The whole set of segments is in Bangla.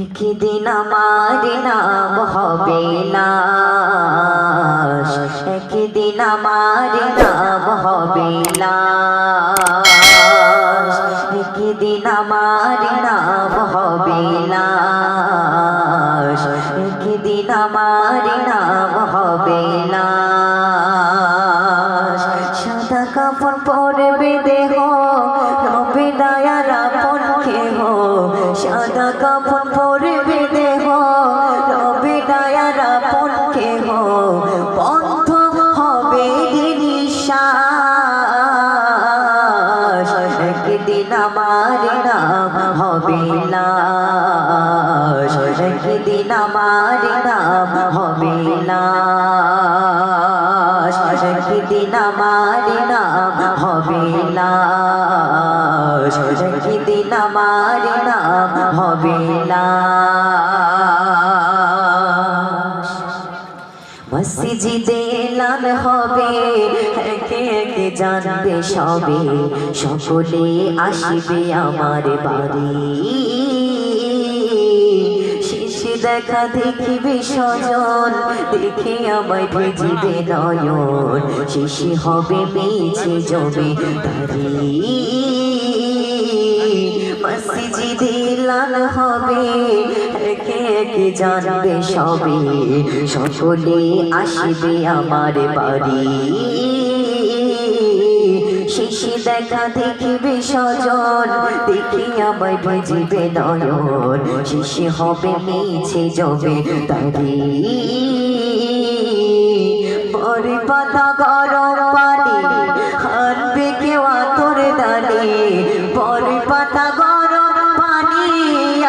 একদিন আমার নাম হবে লাশ একদিন আমার নাম হবে লাশ একদিন আমার নাম হবে লাশ একদিন আমার নাম হবে লাশ সাদা কাপড় পরবে দেহ, রবে দয়ার সাদা কাপড় পরবে দেহ রবে দয়ার আপন কেহ। বন্ধ হবে নিঃশ্বাস, একদিন আমার নাম হবে লাশ। একদিন আমার নাম হবে লাশ। একদিন আমার নাম হবে লাশ একদিন আমার নাম হবে লাশ মসজিদে এলান হবে জানবে সবে। সকলে আসবে আমার বাড়ি। দেখা দেখিবে স্বজন দেখে আমায় ভেজিবে নয়ন। শেষে হবে মেছে জমে তারি। হবে সবে? সকলে আসবে আমার বাড়ি। শেষে দেখা দেখিবে স্বজন দেখে আমায় ভেজিবে নয়ন। শেষে হবে মিছে জবে তারি পরে পাতা গরম পানি হারবে কেউ আতর দানি। পরে পাতা গরম পানি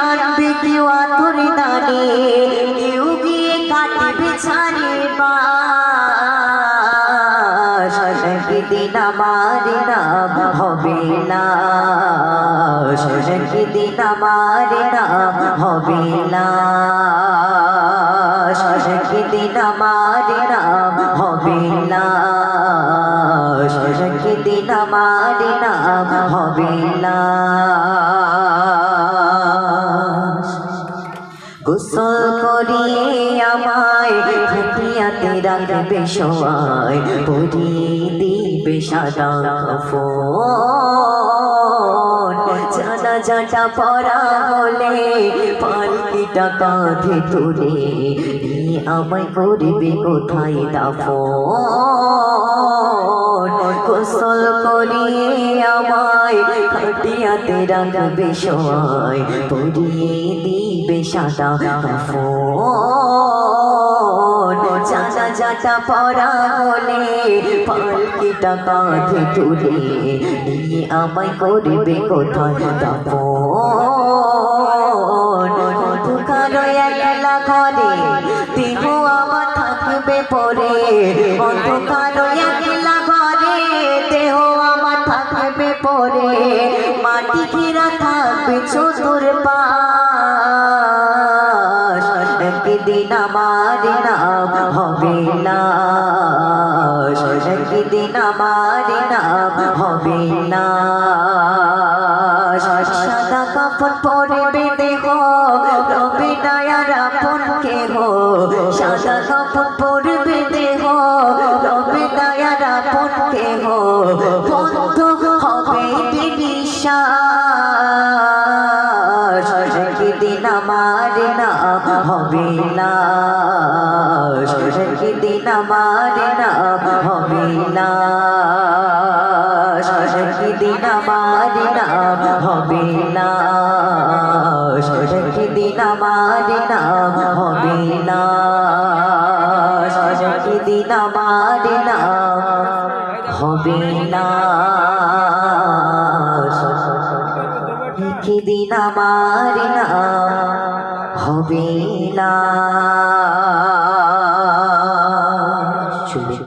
আনবে কেউ আতর দানি। কেউ গিয়ে কাটবে ছাড়ে একদিন আমার নাম হবে লাশ একদিন আমার নাম হবে লাশ একদিন আমার নাম হবে লাশ একদিন আমার নাম হবে লাশ গোসল করিয়ে আমায় হাতিয়াতে রাখবে সবাই। পরিয়ে দিবে সাদা কাফন জানা জাটা পরা হলে পালকিটা কাঁধে তুলে আমায় করবে কোথায় দাফন? গোসল করিয়ে আমায় হাতিয়াতে রাখবে সবাই। পরিয়ে দিবে সাদা কাফন জানা জাটা পরা হলে পালকিটা কাঁধে তুলে নিয়ে আমায় করবে কোথায় আমার থাকবে পরে। থাকবে পরে। মাটি থাকবে নাম হবে লাশ একদিন আমার নাম হবে লাশ সাদা কাপড় পরবে দেহ, রবে দয়ার আপন কেহ। সাদা কাপড় পরবে দেহ, রবে দয়ার আপন কেহ। আমার নাম হবে লাশ একদিন আমার নাম হবে লাশ একদিন আমার নাম হবে লাশ একদিন আমার নাম হবে লাশ একদিন আমার নাম হবে লাশ একদিন আমার না হবে লাশ